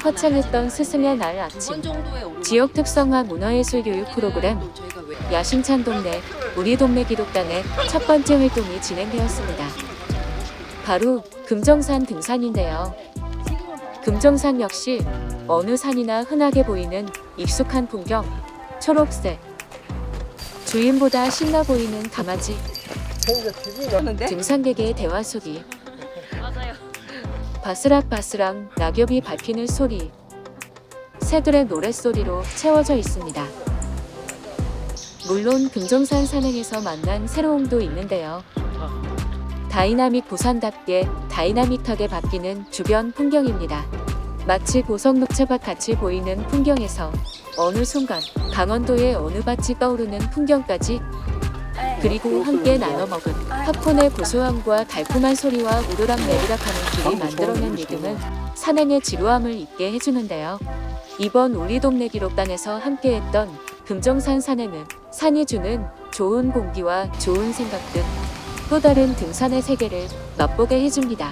화창했던 스승의 날 아침 지역 특성화 문화예술 교육 프로그램 야심찬 동네 우리 동네 기록단의 첫 번째 활동이 진행되었습니다. 바로 금정산 등산인데요. 금정산 역시 어느 산이나 흔하게 보이는 익숙한 풍경, 초록색. 주인보다 신나 보이는 강아지? 등산객의 대화 소리. 바스락바스락 낙엽이 밟히는 소리. 새들의 노랫소리로 채워져 있습니다. 물론 금정산 산행에서 만난 새로움도 있는데요. 다이나믹 부산답게 다이나믹하게 바뀌는 주변 풍경입니다. 마치 보석 녹차밭 같이 보이는 풍경에서 어느 순간 강원도의 어느 밭이 떠오르는 풍경까지 그리고 함께 나눠 먹은 팝콘의 고소함과 달콤한 소리와 우르락 내리락하는 길이 만들어낸 리듬은 산행의 지루함을 잊게 해주는데요. 이번 우리 동네 기록단에서 함께했던 금정산 산행은 산이 주는 좋은 공기와 좋은 생각 등 또 다른 등산의 세계를 맛보게 해줍니다.